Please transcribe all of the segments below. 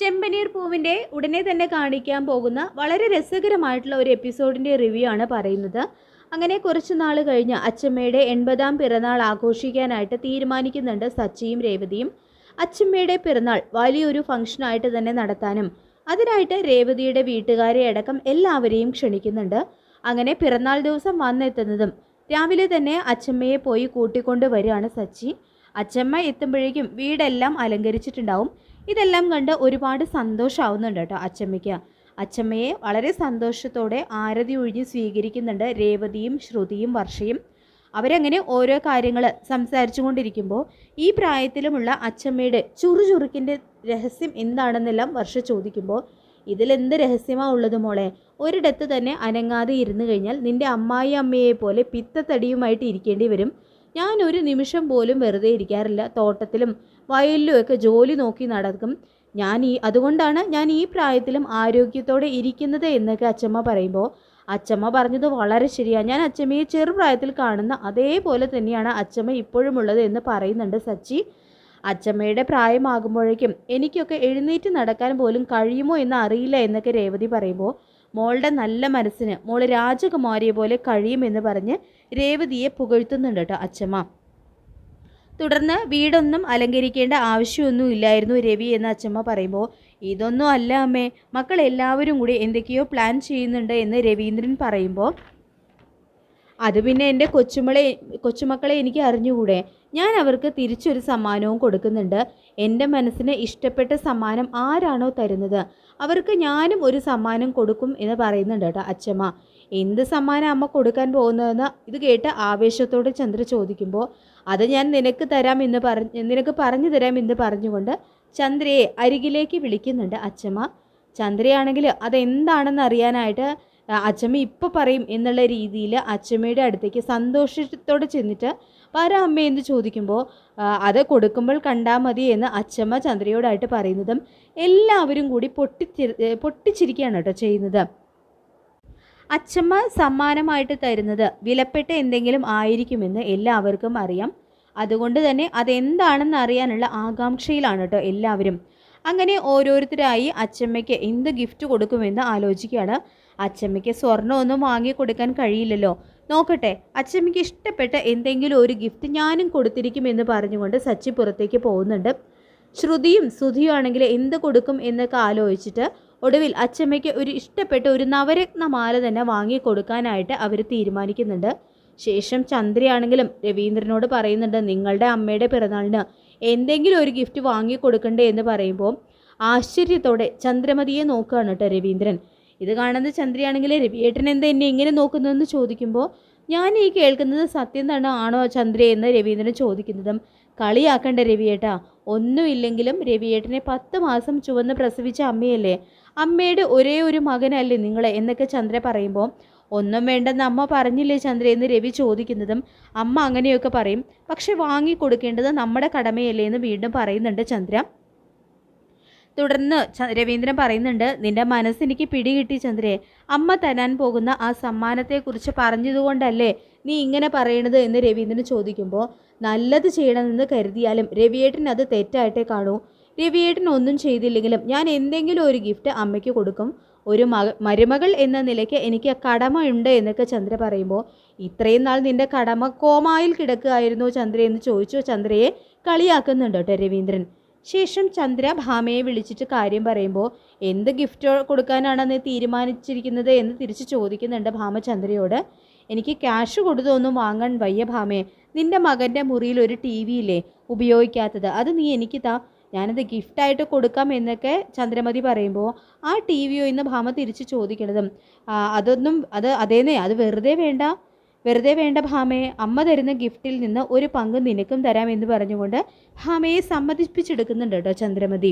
ചെമ്പനീർ പൂവിന്റെ ഉടനെ തന്നെ കാണിക്കാൻ പോകുന്ന വളരെ രസകരമായിട്ടുള്ള ഒരു എപ്പിസോഡിന്റെ റിവ്യൂ ആണ് പറയുന്നത്. അങ്ങനെ കുറച്ച് നാൾ കഴിഞ്ഞ് അച്ചമ്മയുടെ എൺപതാം പിറന്നാൾ ആഘോഷിക്കാനായിട്ട് തീരുമാനിക്കുന്നുണ്ട് സച്ചിയും രേവതിയും. അച്ചമ്മയുടെ പിറന്നാൾ വലിയൊരു ഫംഗ്ഷനായിട്ട് തന്നെ നടത്താനും അതിനായിട്ട് രേവതിയുടെ വീട്ടുകാരെ അടക്കം എല്ലാവരെയും ക്ഷണിക്കുന്നുണ്ട്. അങ്ങനെ പിറന്നാൾ ദിവസം വന്നെത്തുന്നതും രാവിലെ തന്നെ അച്ചമ്മയെ പോയി കൂട്ടിക്കൊണ്ട് വരികയാണ് സച്ചി. അച്ചമ്മ എത്തുമ്പോഴേക്കും വീടെല്ലാം അലങ്കരിച്ചിട്ടുണ്ടാവും. ഇതെല്ലാം കണ്ട് ഒരുപാട് സന്തോഷമാവുന്നുണ്ട് കേട്ടോ അച്ചമ്മയ്ക്ക്. അച്ചമ്മയെ വളരെ സന്തോഷത്തോടെ ആരതി ഒഴിഞ്ഞ് സ്വീകരിക്കുന്നുണ്ട് രേവതിയും ശ്രുതിയും വർഷയും. അവരങ്ങനെ ഓരോ കാര്യങ്ങൾ സംസാരിച്ചു കൊണ്ടിരിക്കുമ്പോൾ ഈ പ്രായത്തിലുമുള്ള അച്ചമ്മയുടെ ചുറുചുറുക്കിന്റെ രഹസ്യം എന്താണെന്നെല്ലാം വർഷ ചോദിക്കുമ്പോൾ ഇതിലെന്ത് രഹസ്യമാണ് ഉള്ളത് മോളെ? ഒരിടത്ത് തന്നെ അനങ്ങാതെ ഇരുന്നു കഴിഞ്ഞാൽ നിന്റെ അമ്മായി അമ്മയെ പോലെ പിത്തത്തടിയുമായിട്ട് ഇരിക്കേണ്ടി വരും. ഞാൻ ഒരു നിമിഷം പോലും വെറുതെ ഇരിക്കാറില്ല. തോട്ടത്തിലും വയലിലും ഒക്കെ ജോലി നോക്കി നടക്കും. ഞാൻ ഈ അതുകൊണ്ടാണ് ഞാൻ ഈ പ്രായത്തിലും ആരോഗ്യത്തോടെ ഇരിക്കുന്നത് എന്നൊക്കെ അച്ചമ്മ പറയുമ്പോൾ അച്ചമ്മ പറഞ്ഞത് വളരെ ശരിയാണ് ഞാൻ അച്ചമ്മയെ ചെറുപ്രായത്തിൽ കാണുന്ന അതേപോലെ തന്നെയാണ് അച്ചമ്മ ഇപ്പോഴും ഉള്ളത് എന്ന് പറയുന്നുണ്ട് സച്ചി. അച്ചമ്മയുടെ പ്രായമാകുമ്പോഴേക്കും എനിക്കൊക്കെ എഴുന്നേറ്റ് നടക്കാൻ പോലും കഴിയുമോ എന്ന് അറിയില്ല എന്നൊക്കെ രേവതി പറയുമ്പോൾ മോളുടെ നല്ല മനസ്സിന് മോൾ രാജകുമാരിയെ പോലെ കഴിയുമെന്ന് പറഞ്ഞ് രേവതിയെ പുകഴ്ത്തുന്നുണ്ട് കേട്ടോ അച്ചമ്മ. തുടർന്ന് വീടൊന്നും അലങ്കരിക്കേണ്ട ആവശ്യമൊന്നും ഇല്ലായിരുന്നു രവി എന്ന അച്ഛമ്മ പറയുമ്പോൾ. ഇതൊന്നും അല്ല അമ്മേ മക്കൾ എല്ലാവരും കൂടി എന്തൊക്കെയോ പ്ലാൻ ചെയ്യുന്നുണ്ട് എന്ന് രവീന്ദ്രൻ പറയുമ്പോൾ അത് പിന്നെ എന്റെ കൊച്ചുമളെ കൊച്ചുമക്കളെ എനിക്ക് അറിഞ്ഞുകൂടെ? ഞാൻ അവർക്ക് തിരിച്ചൊരു സമ്മാനവും കൊടുക്കുന്നുണ്ട്. എന്റെ മനസ്സിന് ഇഷ്ടപ്പെട്ട സമ്മാനം ആരാണോ തരുന്നത്? അവർക്ക് ഞാനും ഒരു സമ്മാനം കൊടുക്കും എന്ന് പറയുന്നുണ്ട് കേട്ടോ അച്ഛമ്മ എന്ത് സമ്മാനം അമ്മ കൊടുക്കാൻ പോകുന്നതെന്ന്? ഇത് കേട്ട് ആവേശത്തോടെ ചന്ദ്ര ചോദിക്കുമ്പോൾ അത് ഞാൻ നിനക്ക് തരാം എന്ന് പറഞ്ഞ് നിനക്ക് പറഞ്ഞു തരാം എന്ന് പറഞ്ഞുകൊണ്ട് ചന്ദ്രയെ അരികിലേക്ക് വിളിക്കുന്നുണ്ട് അച്ചമ്മ. ചന്ദ്രയാണെങ്കിൽ അതെന്താണെന്ന് അറിയാനായിട്ട് അച്ഛമ്മ ഇപ്പോൾ പറയും എന്നുള്ള രീതിയിൽ അച്ചമ്മയുടെ അടുത്തേക്ക് സന്തോഷത്തോടെ ചെന്നിട്ട് വരാ എന്ന് ചോദിക്കുമ്പോൾ അത് കൊടുക്കുമ്പോൾ കണ്ടാൽ മതി എന്ന് അച്ചമ്മ ചന്ദ്രയോടായിട്ട് പറയുന്നതും എല്ലാവരും കൂടി ഏ, പൊട്ടിച്ചിരിക്കുകയാണ് കേട്ടോ ചെയ്യുന്നത്. അച്ചമ്മ സമ്മാനമായിട്ട് തരുന്നത് വിലപ്പെട്ട എന്തെങ്കിലും ആയിരിക്കുമെന്ന് എല്ലാവർക്കും അറിയാം. അതുകൊണ്ട് തന്നെ അതെന്താണെന്ന് അറിയാനുള്ള ആകാംക്ഷയിലാണ് കേട്ടോ എല്ലാവരും. അങ്ങനെ ഓരോരുത്തരായി അച്ചമ്മയ്ക്ക് എന്ത് ഗിഫ്റ്റ് കൊടുക്കുമെന്ന് ആലോചിക്കുകയാണ്. അച്ചമ്മയ്ക്ക് സ്വർണമൊന്നും വാങ്ങി കൊടുക്കാൻ കഴിയില്ലല്ലോ. നോക്കട്ടെ അച്ചമ്മയ്ക്ക് ഇഷ്ടപ്പെട്ട എന്തെങ്കിലും ഒരു ഗിഫ്റ്റ് ഞാനും കൊടുത്തിരിക്കുമെന്ന് പറഞ്ഞുകൊണ്ട് സച്ചി പുറത്തേക്ക് പോകുന്നുണ്ട്. ശ്രുതിയും സുധിയും ആണെങ്കിൽ എന്ത് കൊടുക്കും എന്നൊക്കെ ആലോചിച്ചിട്ട് ഒടുവിൽ അച്ചമ്മയ്ക്ക് ഒരു ഇഷ്ടപ്പെട്ട ഒരു നവരത്നമാല തന്നെ വാങ്ങിക്കൊടുക്കാനായിട്ട് അവർ തീരുമാനിക്കുന്നുണ്ട്. ശേഷം ചന്ദ്രയാണെങ്കിലും രവീന്ദ്രനോട് പറയുന്നുണ്ട് നിങ്ങളുടെ അമ്മയുടെ പിറന്നാളിന് എന്തെങ്കിലും ഒരു ഗിഫ്റ്റ് വാങ്ങിക്കൊടുക്കണ്ടേ? എന്ന് പറയുമ്പോൾ ആശ്ചര്യത്തോടെ ചന്ദ്രമതിയെ നോക്കുകയാണ് കേട്ടോ രവീന്ദ്രൻ. ഇത് കാണുന്ന ചന്ദ്രയാണെങ്കിൽ രവിയേട്ടൻ എന്താ എന്നെ എങ്ങനെ നോക്കുന്നതെന്ന് ചോദിക്കുമ്പോൾ ഞാൻ ഈ കേൾക്കുന്നത് സത്യം തന്നെ ആണോ ചന്ദ്ര? എന്ന് രവീന്ദ്രൻ ചോദിക്കുന്നതും. കളിയാക്കണ്ട രവിയേട്ടാ ഒന്നുമില്ലെങ്കിലും രവിയേട്ടനെ പത്ത് മാസം ചുവന്ന് പ്രസവിച്ച അമ്മയല്ലേ അമ്മയുടെ ഒരേ ഒരു മകനല്ലേ നിങ്ങൾ എന്നൊക്കെ ചന്ദ്ര പറയുമ്പോൾ ഒന്നും വേണ്ടെന്ന് അമ്മ പറഞ്ഞില്ലേ ചന്ദ്ര? എന്ന് രവി ചോദിക്കുന്നതും അമ്മ അങ്ങനെയൊക്കെ പറയും. പക്ഷെ വാങ്ങിക്കൊടുക്കേണ്ടത് നമ്മുടെ കടമയല്ലേ എന്ന് വീണ്ടും പറയുന്നുണ്ട് ചന്ദ്ര. തുടർന്ന് രവീന്ദ്രൻ പറയുന്നുണ്ട് നിന്റെ മനസ്സെനിക്ക് പിടികിട്ടി ചന്ദ്രയെ അമ്മ തരാൻ പോകുന്ന ആ സമ്മാനത്തെക്കുറിച്ച് പറഞ്ഞതുകൊണ്ടല്ലേ നീ ഇങ്ങനെ പറയണത്? എന്ന് രവീന്ദ്രൻ ചോദിക്കുമ്പോൾ നല്ലത് ചെയ്യണമെന്ന് കരുതിയാലും രവിയേട്ടൻ അത് തെറ്റായിട്ടേ കാണൂ. രവിയേട്ടൻ ഒന്നും ചെയ്തില്ലെങ്കിലും ഞാൻ എന്തെങ്കിലും ഒരു ഗിഫ്റ്റ് അമ്മയ്ക്ക് കൊടുക്കും. ഒരു മക മരുമകൾ എന്ന നിലയ്ക്ക് എനിക്ക് കടമ ഉണ്ട് എന്നൊക്കെ ചന്ദ്ര പറയുമ്പോൾ ഇത്രയും നാൾ നിന്റെ കടമ കോമായിൽ കിടക്കുകയായിരുന്നു ചന്ദ്ര എന്ന് ചോദിച്ചു ചന്ദ്രയെ കളിയാക്കുന്നുണ്ട് കേട്ടോ രവീന്ദ്രൻ. ശേഷം ചന്ദ്ര ഭാമയെ വിളിച്ചിട്ട് കാര്യം പറയുമ്പോൾ എന്ത് ഗിഫ്റ്റ് കൊടുക്കാനാണെന്ന് തീരുമാനിച്ചിരിക്കുന്നത്? എന്ന് തിരിച്ച് ചോദിക്കുന്നുണ്ട് ഭാമ ചന്ദ്രയോട്. എനിക്ക് ക്യാഷ് കൊടുത്തൊന്നും വാങ്ങാൻ വയ്യ ഭാമയെ നിന്റെ മകന്റെ മുറിയിൽ ഒരു ടി വി ഇല്ലേ? ഉപയോഗിക്കാത്തത്. അത് നീ എനിക്ക് താ ഞാനത് ഗിഫ്റ്റായിട്ട് കൊടുക്കാം എന്നൊക്കെ ചന്ദ്രമതി പറയുമ്പോൾ ആ ടി വിയോ ഇന്ന് ഭാമ തിരിച്ച് ചോദിക്കണതും അതൊന്നും അത് അതേന്നേ അത് വെറുതെ വേണ്ട വെറുതെ വേണ്ട ഭാമയെ അമ്മ തരുന്ന ഗിഫ്റ്റിൽ നിന്ന് ഒരു പങ്ക് നിനക്കും തരാം എന്ന് പറഞ്ഞുകൊണ്ട് ഭാമയെ സമ്മതിപ്പിച്ചെടുക്കുന്നുണ്ട് കേട്ടോ ചന്ദ്രമതി.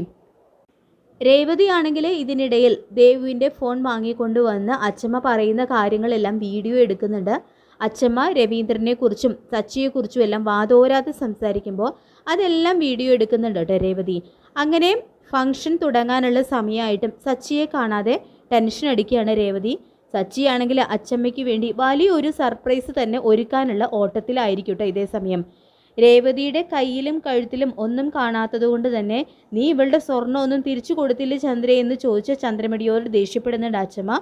രേവതി ആണെങ്കിൽ ഇതിനിടയിൽ ദേവുവിന്റെ ഫോൺ വാങ്ങിക്കൊണ്ടുവന്ന് അച്ഛമ്മ പറയുന്ന കാര്യങ്ങളെല്ലാം വീഡിയോ എടുക്കുന്നുണ്ട്. അച്ഛമ്മ രവീന്ദ്രനെക്കുറിച്ചും സച്ചിയെക്കുറിച്ചും എല്ലാം വാതോരാതെ സംസാരിക്കുമ്പോൾ അതെല്ലാം വീഡിയോ എടുക്കുന്നുണ്ട് കേട്ടോ രേവതി. അങ്ങനെ ഫംഗ്ഷൻ തുടങ്ങാനുള്ള സമയമായിട്ടും സച്ചിയെ കാണാതെ ടെൻഷൻ അടിക്കുകയാണ് രേവതി. സച്ചിയാണെങ്കിൽ അച്ചമ്മയ്ക്ക് വേണ്ടി വലിയൊരു സർപ്രൈസ് തന്നെ ഒരുക്കാനുള്ള ഓട്ടത്തിലായിരിക്കും കേട്ടോ ഇതേ സമയം. രേവതിയുടെ കയ്യിലും കഴുത്തിലും ഒന്നും കാണാത്തതുകൊണ്ട് തന്നെ നീ ഇവളുടെ സ്വർണമൊന്നും തിരിച്ചു കൊടുത്തില്ല ചന്ദ്രയെന്ന് ചോദിച്ച ചന്ദ്രമണിയോട് ദേഷ്യപ്പെടുന്നുണ്ട് അച്ഛമ്മ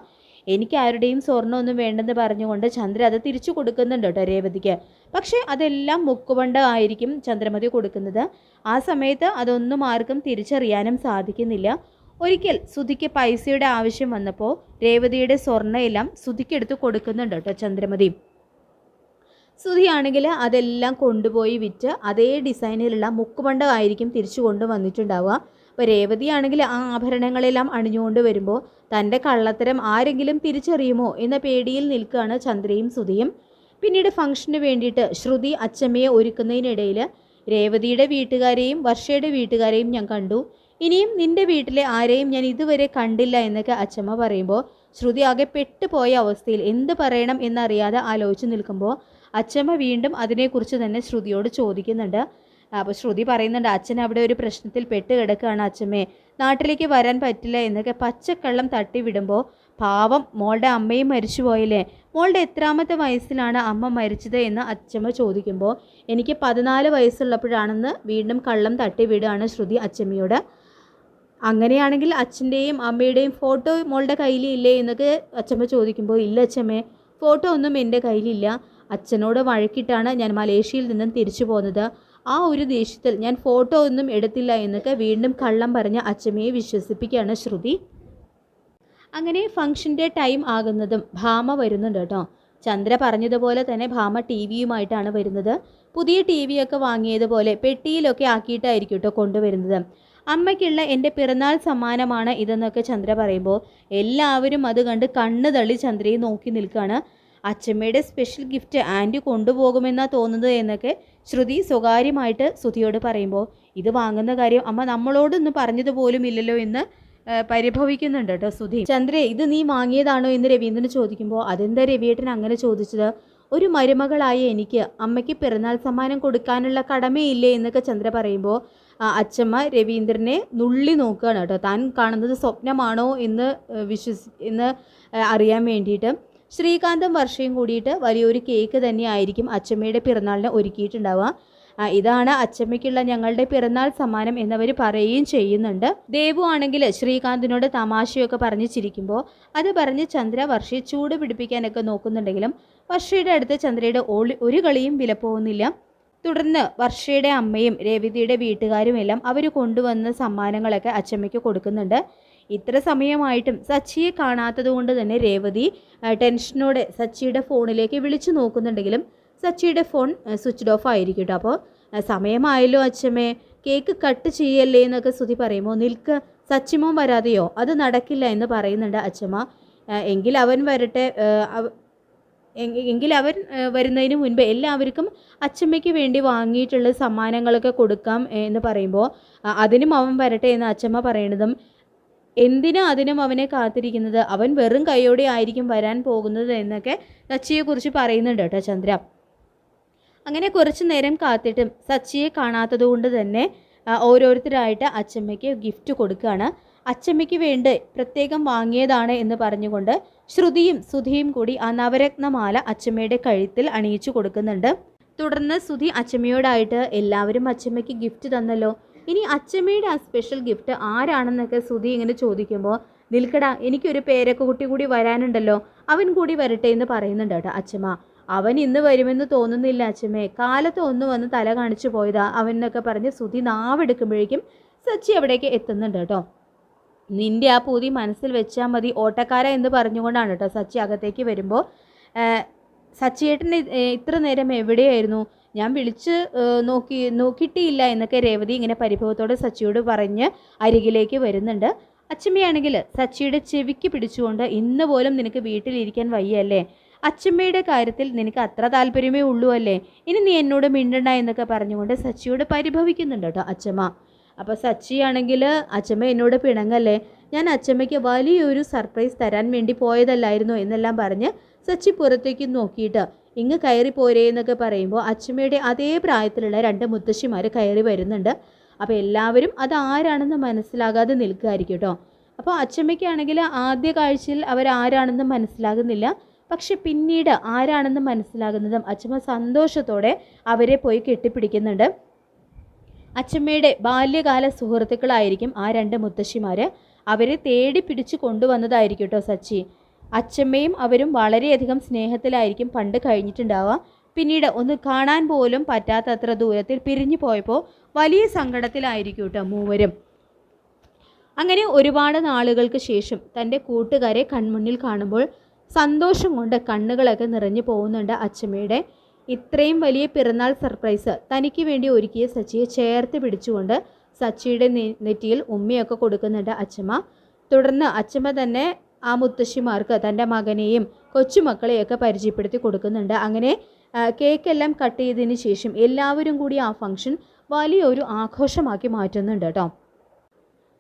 എനിക്ക് ആരുടെയും സ്വർണമൊന്നും വേണ്ടെന്ന് പറഞ്ഞുകൊണ്ട് ചന്ദ്ര അത് തിരിച്ചു കൊടുക്കുന്നുണ്ട് കേട്ടോ രേവതിക്ക്. പക്ഷേ അതെല്ലാം മുക്കുവണ്ട ആയിരിക്കും ചന്ദ്രമതി കൊടുക്കുന്നത്. ആ സമയത്ത് അതൊന്നും ആർക്കും തിരിച്ചറിയാനും സാധിക്കുന്നില്ല. ഒരിക്കൽ സുധിക്ക് പൈസയുടെ ആവശ്യം വന്നപ്പോൾ രേവതിയുടെ സ്വർണയെല്ലാം സുധിക്കെടുത്ത് കൊടുക്കുന്നുണ്ട് കേട്ടോ ചന്ദ്രമതി. സുധിയാണെങ്കിൽ അതെല്ലാം കൊണ്ടുപോയി വിറ്റ് അതേ ഡിസൈനിലുള്ള മുക്കുപണ്ടമായിരിക്കും തിരിച്ചു കൊണ്ടുവന്നിട്ടുണ്ടാവുക. അപ്പോൾ രേവതിയാണെങ്കിൽ ആ ആഭരണങ്ങളെല്ലാം അണിഞ്ഞുകൊണ്ട് വരുമ്പോൾ തന്റെ കള്ളത്തരം ആരെങ്കിലും തിരിച്ചറിയുമോ എന്ന പേടിയിൽ നിൽക്കുകയാണ് ചന്ദ്രയും സുധിയും പിന്നീട് ഫംഗ്ഷന് വേണ്ടിയിട്ട് ശ്രുതി അച്ചമ്മയെ ഒരുക്കുന്നതിനിടയിൽ രേവതിയുടെ വീട്ടുകാരെയും വർഷയുടെ വീട്ടുകാരെയും ഞാൻ കണ്ടു. ഇനിയും നിന്റെ വീട്ടിലെ ആരെയും ഞാൻ ഇതുവരെ കണ്ടില്ല എന്നൊക്കെ അച്ചമ്മ പറയുമ്പോൾ ശ്രുതി ആകെ പെട്ടുപോയ അവസ്ഥയിൽ എന്ത് പറയണം എന്നറിയാതെ ആലോചിച്ച് നിൽക്കുമ്പോൾ അച്ചമ്മ വീണ്ടും അതിനെക്കുറിച്ച് തന്നെ ശ്രുതിയോട് ചോദിക്കുന്നുണ്ട്. അപ്പോൾ ശ്രുതി പറയുന്നുണ്ട് അച്ഛൻ അവിടെ ഒരു പ്രശ്നത്തിൽ പെട്ട് കിടക്കുകയാണ് അച്ഛമ്മേ. നാട്ടിലേക്ക് വരാൻ പറ്റില്ല എന്നൊക്കെ പച്ചക്കള്ളം തട്ടി വിടുമ്പോൾ പാവം മോളുടെ അമ്മയും മരിച്ചു പോയില്ലേ? മോളുടെ എത്രാമത്തെ വയസ്സിലാണ് അമ്മ മരിച്ചത് എന്ന് അച്ഛമ്മ ചോദിക്കുമ്പോൾ എനിക്ക് പതിനാല് വയസ്സുള്ളപ്പോഴാണെന്ന് വീണ്ടും കള്ളം തട്ടി വിടുകയാണ് ശ്രുതി അച്ഛമ്മയോട്. അങ്ങനെയാണെങ്കിൽ അച്ഛന്റെയും അമ്മയുടെയും ഫോട്ടോ മോളുടെ കയ്യിൽ ഇല്ലേ? എന്നൊക്കെ അച്ഛമ്മ ചോദിക്കുമ്പോൾ ഇല്ല അച്ഛമ്മേ ഫോട്ടോ ഒന്നും എന്റെ കയ്യിലില്ല. അച്ഛനോട് വഴക്കിട്ടാണ് ഞാൻ മലേഷ്യയിൽ നിന്നും തിരിച്ചു പോകുന്നത് ആ ഒരു ദേഷ്യത്തിൽ ഞാൻ ഫോട്ടോ ഒന്നും എടുത്തില്ല എന്നൊക്കെ വീണ്ടും കള്ളം പറഞ്ഞ അച്ഛമ്മയെ വിശ്വസിപ്പിക്കുകയാണ് ശ്രുതി. അങ്ങനെ ഫംഗ്ഷന്റെ ടൈം ആകുന്നതും ഭാമ വരുന്നുണ്ട് കേട്ടോ. ചന്ദ്ര പറഞ്ഞതുപോലെ തന്നെ ഭാമ ടി വിയുമായിട്ടാണ് വരുന്നത്. പുതിയ ടി വിയൊക്കെ വാങ്ങിയതുപോലെ പെട്ടിയിലൊക്കെ ആക്കിയിട്ടായിരിക്കും കേട്ടോ കൊണ്ടുവരുന്നത്. അമ്മയ്ക്കുള്ള എന്റെ പിറന്നാൾ സമ്മാനമാണ് ഇതെന്നൊക്കെ ചന്ദ്ര പറയുമ്പോൾ എല്ലാവരും അത് കണ്ട് കണ്ണ് തള്ളി ചന്ദ്രയെ നോക്കി നിൽക്കുകയാണ്. അച്ഛമ്മയുടെ സ്പെഷ്യൽ ഗിഫ്റ്റ് ആന്റി കൊണ്ടുപോകുമെന്നാണ് തോന്നുന്നത് എന്നൊക്കെ ശ്രുതി സ്വകാര്യമായിട്ട് ശ്രുതിയോട് പറയുമ്പോൾ ഇത് വാങ്ങുന്ന കാര്യം അമ്മ നമ്മളോടൊന്നും പറഞ്ഞതുപോലും ഇല്ലല്ലോ എന്ന് പരിഭവിക്കുന്നുണ്ട് കേട്ടോ സുധി ചന്ദ്രേ ഇത് നീ വാങ്ങിയതാണോ എന്ന് രവീന്ദ്രൻ ചോദിക്കുമ്പോൾ അതെന്താ രവിയേട്ടൻ അങ്ങനെ ചോദിച്ചത്? ഒരു മരുമകളായ എനിക്ക് അമ്മയ്ക്ക് പിറന്നാൾ സമ്മാനം കൊടുക്കാനുള്ള കടമയില്ലേ എന്നൊക്കെ ചന്ദ്ര പറയുമ്പോൾ അച്ഛമ്മ രവീന്ദ്രനെ നുള്ളി നോക്കുകയാണ് കേട്ടോ താൻ കാണുന്നത് സ്വപ്നമാണോ എന്ന് വിശ്വസി എന്ന് അറിയാൻ വേണ്ടിയിട്ട്. ശ്രീകാന്തും വർഷയും കൂടിയിട്ട് വലിയൊരു കേക്ക് തന്നെയായിരിക്കും അച്ചമ്മയുടെ പിറന്നാളിന് ഒരുക്കിയിട്ടുണ്ടാവുക. ഇതാണ് അച്ചമ്മയ്ക്കുള്ള ഞങ്ങളുടെ പിറന്നാൾ സമ്മാനം എന്നവർ പറയുകയും ചെയ്യുന്നുണ്ട്. ദേവു ആണെങ്കിൽ ശ്രീകാന്തിനോട് തമാശയൊക്കെ പറഞ്ഞ് ചിരിക്കുമ്പോൾ അത് പറഞ്ഞ് ചന്ദ്ര വർഷയെ ചൂട് പിടിപ്പിക്കാനൊക്കെ നോക്കുന്നുണ്ടെങ്കിലും വർഷയുടെ അടുത്ത് ചന്ദ്രയുടെ ഒരു കളിയും വില പോകുന്നില്ല തുടർന്ന് വർഷയുടെ അമ്മയും രേവതിയുടെ വീട്ടുകാരും എല്ലാം അവർ കൊണ്ടുവന്ന സമ്മാനങ്ങളൊക്കെ അച്ചമ്മയ്ക്ക് കൊടുക്കുന്നുണ്ട്. ഇത്ര സമയമായിട്ടും സച്ചിയെ കാണാത്തത് കൊണ്ട് തന്നെ രേവതി ടെൻഷനോടെ സച്ചിയുടെ ഫോണിലേക്ക് വിളിച്ചു നോക്കുന്നുണ്ടെങ്കിലും സച്ചിയുടെ ഫോൺ സ്വിച്ച്ഡ് ഓഫ് ആയിരിക്കും കേട്ടോ. അപ്പോൾ സമയമായല്ലോ അച്ഛമ്മേ. കേക്ക് കട്ട് ചെയ്യല്ലേ എന്നൊക്കെ ശ്രുതി പറയുമ്പോൾ നിൽക്ക് സച്ചിമോ വരാതെയോ? അത് നടക്കില്ല എന്ന് പറയുന്നുണ്ട് അച്ഛമ്മ. എങ്കിൽ അവൻ വരട്ടെ എങ്കിൽ അവൻ വരുന്നതിന് മുൻപ് എല്ലാവർക്കും അച്ചമ്മയ്ക്ക് വേണ്ടി വാങ്ങിയിട്ടുള്ള സമ്മാനങ്ങളൊക്കെ കൊടുക്കാം എന്ന് പറയുമ്പോൾ അതിനും അവൻ വരട്ടെ എന്ന് അച്ചമ്മ പറയണതും എന്തിനാ അതിനും അവനെ കാത്തിരിക്കുന്നത്? അവൻ വെറും കൈയോടെ ആയിരിക്കും വരാൻ പോകുന്നത് എന്നൊക്കെ സച്ചിയെക്കുറിച്ച് പറയുന്നുണ്ട് കേട്ടോ ചന്ദ്ര. അങ്ങനെ കുറച്ച് നേരം കാത്തിട്ടും സച്ചിയെ കാണാത്തത് കൊണ്ട് തന്നെ ഓരോരുത്തരായിട്ട് അച്ചമ്മയ്ക്ക് ഗിഫ്റ്റ് കൊടുക്കുകയാണ്. അച്ചമ്മയ്ക്ക് വേണ്ടി പ്രത്യേകം വാങ്ങിയതാണ് എന്ന് പറഞ്ഞുകൊണ്ട് ശ്രുതിയും സുധിയും കൂടി ആ നവരത്നമാല അച്ചമ്മയുടെ കഴുത്തിൽ അണിയിച്ചു കൊടുക്കുന്നുണ്ട്. തുടർന്ന് സുധി അച്ചമ്മയോടായിട്ട് എല്ലാവരും അച്ചമ്മയ്ക്ക് ഗിഫ്റ്റ് തന്നല്ലോ. ഇനി അച്ചമ്മയുടെ ആ സ്പെഷ്യൽ ഗിഫ്റ്റ് ആരാണെന്നൊക്കെ സുധി ഇങ്ങനെ ചോദിക്കുമ്പോൾ നിൽക്കടാ എനിക്കൊരു പേരക്കുട്ടി കൂടി വരാനുണ്ടല്ലോ അവൻ കൂടി വരട്ടെ എന്ന് പറയുന്നുണ്ട് കേട്ടോ അച്ഛമ്മ അവൻ ഇന്ന് വരുമെന്ന് തോന്നുന്നില്ല അച്ഛമ്മേ കാലത്ത് ഒന്ന് വന്ന് തല കാണിച്ചു പോയതാ അവൻ എന്നൊക്കെ പറഞ്ഞ് സുധി നാവെടുക്കുമ്പോഴേക്കും സച്ചി അവിടേക്ക് എത്തുന്നുണ്ട് കേട്ടോ. നിന്റെ ആ പൂതി മനസ്സിൽ വെച്ചാൽ മതി ഓട്ടക്കാര എന്ന് പറഞ്ഞുകൊണ്ടാണ് കേട്ടോ സച്ചി അകത്തേക്ക് വരുമ്പോൾ സച്ചിയേട്ടൻ ഇത്ര നേരം എവിടെയായിരുന്നു? ഞാൻ വിളിച്ച് നോക്കി നോക്കിയിട്ടില്ല എന്നൊക്കെ രേവതി ഇങ്ങനെ പരിഭവത്തോടെ സച്ചിയോട് പറഞ്ഞ് അരികിലേക്ക് വരുന്നുണ്ട്. അച്ചമ്മയാണെങ്കിൽ സച്ചിയുടെ ചെവിക്ക് പിടിച്ചുകൊണ്ട് ഇന്ന് പോലും നിനക്ക് വീട്ടിലിരിക്കാൻ വയ്യല്ലേ? അച്ചമ്മയുടെ കാര്യത്തിൽ നിനക്ക് അത്ര താല്പര്യമേ ഉള്ളൂ അല്ലേ? ഇനി നീ എന്നോട് മിണ്ടണ്ട എന്നൊക്കെ പറഞ്ഞുകൊണ്ട് സച്ചിയോട് പരിഭവിക്കുന്നുണ്ട് കേട്ടോ അച്ചമ്മ അപ്പോൾ സച്ചിയാണെങ്കിൽ അച്ചമ്മ എന്നോട് പിണങ്ങല്ലേ? ഞാൻ അച്ചമ്മയ്ക്ക് വലിയൊരു സർപ്രൈസ് തരാൻ വേണ്ടി പോയതല്ലായിരുന്നു എന്നെല്ലാം പറഞ്ഞ് സച്ചി പുറത്തേക്ക് നോക്കിയിട്ട് ഇങ്ങ് കയറി പോരേ എന്നൊക്കെ പറയുമ്പോൾ അച്ഛമ്മയുടെ അതേ പ്രായത്തിലുള്ള രണ്ട് മുത്തശ്ശിമാർ കയറി വരുന്നുണ്ട്. അപ്പോൾ എല്ലാവരും അത് ആരാണെന്ന് മനസ്സിലാകാതെ നിൽക്കുകയായിരിക്കും കേട്ടോ അപ്പോൾ അച്ഛമ്മയ്ക്കാണെങ്കിൽ ആദ്യ കാഴ്ചയിൽ അവരാരാണെന്ന് മനസ്സിലാകുന്നില്ല. പക്ഷെ പിന്നീട് ആരാണെന്ന് മനസ്സിലാകുന്നതും അച്ഛമ്മ സന്തോഷത്തോടെ അവരെ പോയി കെട്ടിപ്പിടിക്കുന്നുണ്ട്. അച്ഛമ്മയുടെ ബാല്യകാല സുഹൃത്തുക്കളായിരിക്കും ആ രണ്ട് മുത്തശ്ശിമാർ അവരെ തേടി പിടിച്ചു കൊണ്ടുവന്നതായിരിക്കും കേട്ടോ സച്ചി. അച്ഛമ്മയും അവരും വളരെയധികം സ്നേഹത്തിലായിരിക്കും പണ്ട് കഴിഞ്ഞിട്ടുണ്ടാവുക. പിന്നീട് ഒന്ന് കാണാൻ പോലും പറ്റാത്തത്ര ദൂരത്തിൽ പിരിഞ്ഞു പോയപ്പോൾ വലിയ സങ്കടത്തിലായിരിക്കും കേട്ടോ മൂവരും. അങ്ങനെ ഒരുപാട് നാളുകൾക്ക് ശേഷം തന്റെ കൂട്ടുകാരെ കൺമുന്നിൽ കാണുമ്പോൾ സന്തോഷം കൊണ്ട് കണ്ണുകളൊക്കെ നിറഞ്ഞു പോകുന്നുണ്ട് അച്ഛമ്മയുടെ. ഇത്രയും വലിയ പിറന്നാൾ സർപ്രൈസ് തനിക്ക് വേണ്ടി ഒരുക്കിയ സച്ചിയെ ചേർത്ത് പിടിച്ചുകൊണ്ട് സച്ചിയുടെ നെറ്റിയിൽ ഉമ്മയൊക്കെ കൊടുക്കുന്നുണ്ട് അച്ഛമ്മ. തുടർന്ന് അച്ഛമ്മ തന്നെ ആ മുത്തശ്ശിമാർക്ക് തന്റെ മകനെയും കൊച്ചുമക്കളെയൊക്കെ പരിചയപ്പെടുത്തി കൊടുക്കുന്നുണ്ട്. അങ്ങനെ കേക്കെല്ലാം കട്ട് ചെയ്തതിന് ശേഷം എല്ലാവരും കൂടി ആ ഫംഗ്ഷൻ വലിയൊരു ആഘോഷമാക്കി മാറ്റുന്നുണ്ട് കേട്ടോ.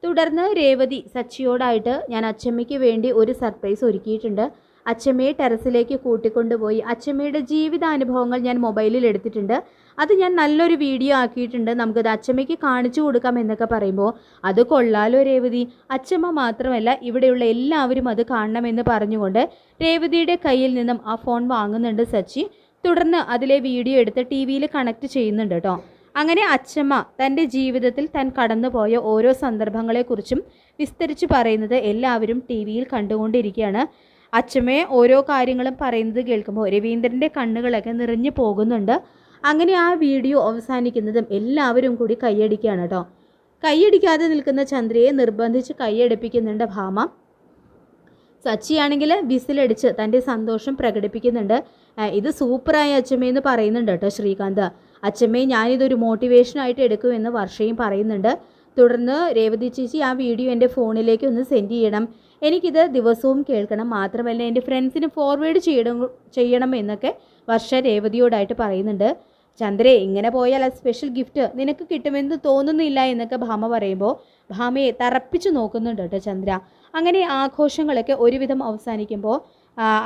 തുടർന്ന് രേവതി സച്ചിയോടായിട്ട് ഞാൻ അച്ചമ്മയ്ക്ക് വേണ്ടി ഒരു സർപ്രൈസ് ഒരുക്കിയിട്ടുണ്ട്. അച്ചമ്മയെ ടെറസിലേക്ക് കൂട്ടിക്കൊണ്ടുപോയി. അച്ചമ്മയുടെ ജീവിതാനുഭവങ്ങൾ ഞാൻ മൊബൈലിൽ എടുത്തിട്ടുണ്ട്. അത് ഞാൻ നല്ലൊരു വീഡിയോ ആക്കിയിട്ടുണ്ട്. നമുക്കത് അച്ചമ്മയ്ക്ക് കാണിച്ചു കൊടുക്കാം എന്നൊക്കെ പറയുമ്പോൾ അത് കൊള്ളാലോ രേവതി. അച്ചമ്മ മാത്രമല്ല ഇവിടെയുള്ള എല്ലാവരും അത് കാണണമെന്ന് പറഞ്ഞുകൊണ്ട് രേവതിയുടെ കയ്യിൽ നിന്നും ആ ഫോൺ വാങ്ങുന്നുണ്ട് സച്ചി. തുടർന്ന് അതിലെ വീഡിയോ എടുത്ത് ടി വിയിൽ കണക്ട് ചെയ്യുന്നുണ്ട് കേട്ടോ. അങ്ങനെ അച്ചമ്മ തന്റെ ജീവിതത്തിൽ താൻ കടന്നുപോയ ഓരോ സന്ദർഭങ്ങളെക്കുറിച്ചും വിസ്തരിച്ച് പറയുന്നത് എല്ലാവരും ടി വിയിൽ കണ്ടുകൊണ്ടിരിക്കുകയാണ്. അച്ചമ്മയെ ഓരോ കാര്യങ്ങളും പറയുന്നത് കേൾക്കുമ്പോൾ രവീന്ദ്രന്റെ കണ്ണുകളൊക്കെ നിറഞ്ഞു പോകുന്നുണ്ട്. അങ്ങനെ ആ വീഡിയോ അവസാനിക്കുന്നതും എല്ലാവരും കൂടി കൈയടിക്കുകയാണ് കേട്ടോ. കൈയടിക്കാതെ നിൽക്കുന്ന ചന്ദ്രയെ നിർബന്ധിച്ച് കൈയടിപ്പിക്കുന്നുണ്ട് ഭാമ. സച്ചിയാണെങ്കിൽ വിസിലടിച്ച് തന്റെ സന്തോഷം പ്രകടിപ്പിക്കുന്നുണ്ട്. ഇത് സൂപ്പറായ എന്ന് പറയുന്നുണ്ട് കേട്ടോ ശ്രീകാന്ത്. അച്ഛമ്മേ ഞാനിതൊരു മോട്ടിവേഷനായിട്ട് എടുക്കുമെന്ന് വർഷയും പറയുന്നുണ്ട്. തുടർന്ന് രേവതി ചേച്ചി ആ വീഡിയോ എന്റെ ഫോണിലേക്ക് ഒന്ന് സെൻഡ് ചെയ്യണം. എനിക്കിത് ദിവസവും കേൾക്കണം. മാത്രമല്ല എന്റെ ഫ്രണ്ട്സിന് ഫോർവേഡ് ചെയ്യണം ചെയ്യണം എന്നൊക്കെ വർഷ രേവതിയോടായിട്ട് പറയുന്നുണ്ട്. ചന്ദ്രേ ഇങ്ങനെ പോയാൽ ആ സ്പെഷ്യൽ ഗിഫ്റ്റ് നിനക്ക് കിട്ടുമെന്ന് തോന്നുന്നില്ല എന്നൊക്കെ ഭാമ പറയുമ്പോൾ ഭാമയെ തറപ്പിച്ചു നോക്കുന്നുണ്ട് കേട്ടോ ചന്ദ്ര. അങ്ങനെ ആഘോഷങ്ങളൊക്കെ ഒരുവിധം അവസാനിക്കുമ്പോൾ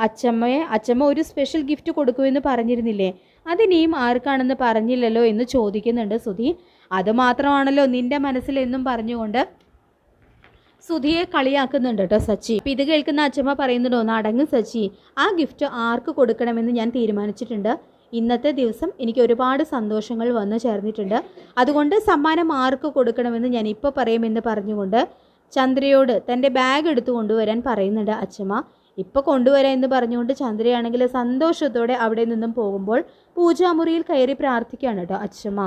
അച്ചമ്മയെ അച്ചമ്മ ഒരു സ്പെഷ്യൽ ഗിഫ്റ്റ് കൊടുക്കുമെന്ന് പറഞ്ഞിരുന്നില്ലേ? അതിനെയും ആർക്കാണെന്ന് പറഞ്ഞില്ലല്ലോ എന്ന് ചോദിക്കുന്നുണ്ട് സുധി. അത് മാത്രമാണല്ലോ നിന്റെ മനസ്സിൽ എന്നും പറഞ്ഞുകൊണ്ട് സുധിയെ കളിയാക്കുന്നുണ്ട് കേട്ടോ സച്ചി. അപ്പം ഇത് കേൾക്കുന്ന അച്ഛമ്മ പറയുന്നുണ്ടോ ഒന്ന് സച്ചി ആ ഗിഫ്റ്റ് ആർക്ക് കൊടുക്കണമെന്ന് ഞാൻ തീരുമാനിച്ചിട്ടുണ്ട്. ഇന്നത്തെ ദിവസം എനിക്ക് ഒരുപാട് സന്തോഷങ്ങൾ വന്നു ചേർന്നിട്ടുണ്ട്. അതുകൊണ്ട് സമ്മാനം ആർക്ക് കൊടുക്കണമെന്ന് ഞാൻ ഇപ്പോൾ പറയുമെന്ന് പറഞ്ഞുകൊണ്ട് ചന്ദ്രയോട് തന്റെ ബാഗ് എടുത്തു കൊണ്ടുവരാൻ പറയുന്നുണ്ട് അച്ഛമ്മ ഇപ്പോൾ കൊണ്ടുവരാം എന്ന് പറഞ്ഞുകൊണ്ട് ചന്ദ്രയാണെങ്കിൽ സന്തോഷത്തോടെ അവിടെ നിന്നും പോകുമ്പോൾ പൂജാമുറിയിൽ കയറി പ്രാർത്ഥിക്കുകയാണ് കേട്ടോ അച്ഛമ്മ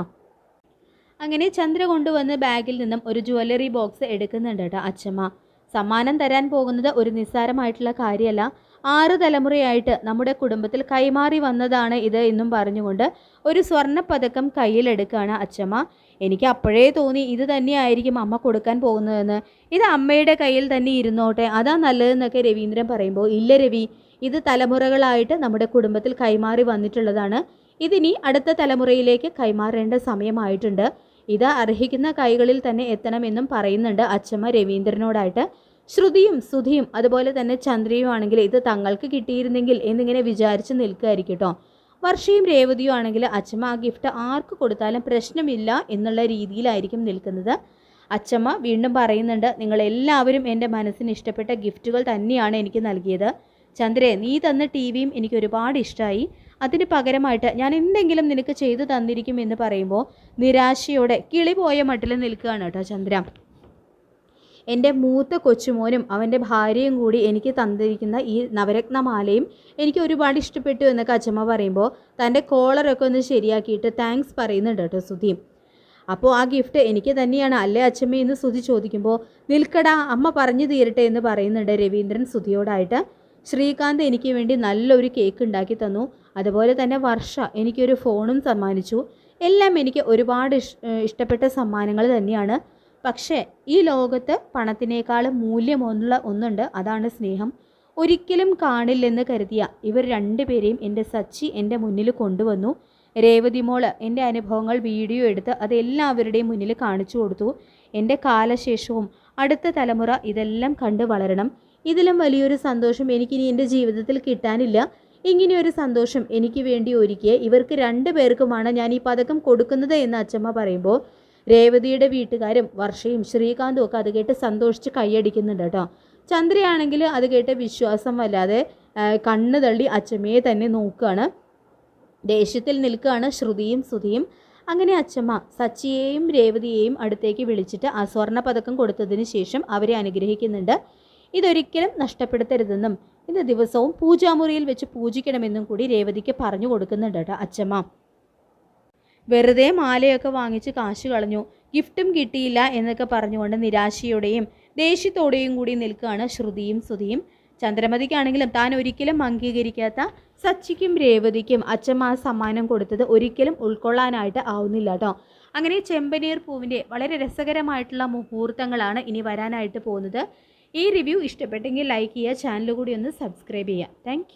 അങ്ങനെ ചന്ദ്ര കൊണ്ടുവന്ന് ബാഗിൽ നിന്നും ഒരു ജ്വല്ലറി ബോക്സ് എടുക്കുന്നുണ്ട് കേട്ടോ അച്ഛമ്മ സമ്മാനം തരാൻ പോകുന്നത് ഒരു നിസ്സാരമായിട്ടുള്ള കാര്യമല്ല. ആറ് തലമുറയായിട്ട് നമ്മുടെ കുടുംബത്തിൽ കൈമാറി വന്നതാണ് ഇത് എന്നും പറഞ്ഞുകൊണ്ട് ഒരു സ്വർണ പതക്കം കയ്യിലെടുക്കുകയാണ് അച്ഛമ്മ എനിക്ക് അപ്പോഴേ തോന്നി ഇത് തന്നെയായിരിക്കും അമ്മ കൊടുക്കാൻ പോകുന്നതെന്ന്. ഇത് അമ്മയുടെ കയ്യിൽ തന്നെ ഇരുന്നോട്ടെ. അതാ നല്ലതെന്നൊക്കെ രവീന്ദ്രൻ പറയുമ്പോൾ ഇല്ല രവി ഇത് തലമുറകളായിട്ട് നമ്മുടെ കുടുംബത്തിൽ കൈമാറി വന്നിട്ടുള്ളതാണ്. ഇതിനി അടുത്ത തലമുറയിലേക്ക് കൈമാറേണ്ട സമയമായിട്ടുണ്ട്. ഇത് അർഹിക്കുന്ന കൈകളിൽ തന്നെ എത്തണമെന്നും പറയുന്നുണ്ട് അച്ഛമ്മ രവീന്ദ്രനോടായിട്ട്. ശ്രുതിയും സുധിയും അതുപോലെ തന്നെ ചന്ദ്രയും ആണെങ്കിൽ ഇത് തങ്ങൾക്ക് കിട്ടിയിരുന്നെങ്കിൽ എന്നിങ്ങനെ വിചാരിച്ച് നിൽക്കുകയായിരിക്കും കേട്ടോ വർഷയും രേവതിയും ആണെങ്കിൽ അച്ഛമ്മ ആ ഗിഫ്റ്റ് ആർക്ക് കൊടുത്താലും പ്രശ്നമില്ല എന്നുള്ള രീതിയിലായിരിക്കും നിൽക്കുന്നത്. അച്ഛമ്മ വീണ്ടും പറയുന്നുണ്ട് നിങ്ങളെല്ലാവരും എന്റെ മനസ്സിന് ഇഷ്ടപ്പെട്ട ഗിഫ്റ്റുകൾ തന്നെയാണ് എനിക്ക് നൽകിയത്. ചന്ദ്രേ നീ തന്ന ടി വിയും എനിക്ക് ഒരുപാട് ഇഷ്ടമായി അതിന് പകരമായിട്ട് ഞാൻ എന്തെങ്കിലും നിനക്ക് ചെയ്തു തന്നിരിക്കും എന്ന് പറയുമ്പോൾ നിരാശയോടെ കിളി പോയ മട്ടിൽ നിൽക്കുകയാണ് കേട്ടോ ചന്ദ്ര. എന്റെ മൂത്ത കൊച്ചുമോനും അവന്റെ ഭാര്യയും കൂടി എനിക്ക് തന്നിരിക്കുന്ന ഈ നവരത്നമാലയും എനിക്ക് ഒരുപാട് ഇഷ്ടപ്പെട്ടു എന്നൊക്കെ അച്ഛമ്മ പറയുമ്പോൾ തന്റെ കോളറൊക്കെ ഒന്ന് ശരിയാക്കിയിട്ട് താങ്ക്സ് പറയുന്നുണ്ട് കേട്ടോ സുധീം. അപ്പോൾ ആ ഗിഫ്റ്റ് എനിക്ക് തന്നെയാണ്. അല്ലേ അച്ഛമ്മ എന്ന് സുധി ചോദിക്കുമ്പോൾ നിൽക്കടാ അമ്മ പറഞ്ഞു തീരട്ടെ എന്ന് പറയുന്നുണ്ട് രവീന്ദ്രൻ സുധിയോടായിട്ട്. ശ്രീകാന്ത് എനിക്ക് വേണ്ടി നല്ലൊരു കേക്ക് ഉണ്ടാക്കി തന്നു. അതുപോലെ തന്നെ വർഷ എനിക്കൊരു ഫോണും സമ്മാനിച്ചു. എല്ലാം എനിക്ക് ഒരുപാട് ഇഷ്ടപ്പെട്ട സമ്മാനങ്ങൾ തന്നെയാണ്. പക്ഷേ ഈ ലോകത്ത് പണത്തിനേക്കാളും മൂല്യമുള്ള ഒന്നുണ്ട്. അതാണ് സ്നേഹം. ഒരിക്കലും കാണില്ലെന്ന് കരുതിയ ഇവർ രണ്ടുപേരെയും എന്റെ സച്ചി എന്റെ മുന്നിൽ കൊണ്ടുവന്നു. രേവതി മോൾ എന്റെ അനുഭവങ്ങൾ വീഡിയോ എടുത്ത് അത് എല്ലാവരുടെയും മുന്നിൽ കാണിച്ചു കൊടുത്തു. എന്റെ കാലശേഷവും അടുത്ത തലമുറ ഇതെല്ലാം കണ്ട് വളരണം. ഇതിലും വലിയൊരു സന്തോഷം എനിക്കിനി എന്റെ ജീവിതത്തിൽ കിട്ടാനില്ല. ഇങ്ങനെയൊരു സന്തോഷം എനിക്ക് വേണ്ടി ഒരുക്കിയ ഇവർക്ക് രണ്ടു പേർക്കുമാണ് ഞാൻ ഈ പതക്കം കൊടുക്കുന്നത് എന്ന് അച്ചമ്മ പറയുമ്പോൾ രേവതിയുടെ വീട്ടുകാരും വർഷയും ശ്രീകാന്തും ഒക്കെ അത് കേട്ട് സന്തോഷിച്ച് കൈയടിക്കുന്നുണ്ട് കേട്ടോ. ചന്ദ്രയാണെങ്കിൽ അത് കേട്ട് വിശ്വാസം വല്ലാതെ കണ്ണ് തള്ളി അച്ചമ്മയെ തന്നെ നോക്കുകയാണ്. ദേഷ്യത്തിൽ നിൽക്കുകയാണ് ശ്രുതിയും ശ്രുതിയും അങ്ങനെ അച്ചമ്മ സച്ചിയെയും രേവതിയെയും അടുത്തേക്ക് വിളിച്ചിട്ട് ആ സ്വർണ പതക്കം കൊടുത്തതിന് ശേഷം അവരെ അനുഗ്രഹിക്കുന്നുണ്ട്. ഇതൊരിക്കലും നഷ്ടപ്പെടുത്തരുതെന്നും ഇത് ദിവസവും പൂജാമുറിയിൽ വെച്ച് പൂജിക്കണമെന്നും കൂടി രേവതിക്ക് പറഞ്ഞു കൊടുക്കുന്നുണ്ട് കേട്ടോ അച്ചമ്മ. വെറുതെ മാലയൊക്കെ വാങ്ങിച്ച് കാശ് കളഞ്ഞു. ഗിഫ്റ്റും കിട്ടിയില്ല എന്നൊക്കെ പറഞ്ഞുകൊണ്ട് നിരാശയോടെയും ദേഷ്യത്തോടെയും കൂടി നിൽക്കുകയാണ് ശ്രുതിയും ശ്രുതിയും ചന്ദ്രമതിക്കാണെങ്കിലും താൻ ഒരിക്കലും അംഗീകരിക്കാത്ത സച്ചിക്കും രേവതിക്കും അച്ഛമ്മ സമ്മാനം കൊടുത്തത് ഒരിക്കലും ഉൾക്കൊള്ളാനായിട്ട് ആവുന്നില്ല കേട്ടോ. അങ്ങനെ ചെമ്പനീർ പൂവിന്റെ വളരെ രസകരമായിട്ടുള്ള മുഹൂർത്തങ്ങളാണ് ഇനി വരാനായിട്ട് പോകുന്നത്. ഈ റിവ്യൂ ഇഷ്ടപ്പെട്ടെങ്കിൽ ലൈക്ക് ചെയ്യുക ചാനൽ കൂടി ഒന്ന് സബ്സ്ക്രൈബ് ചെയ്യുക. താങ്ക്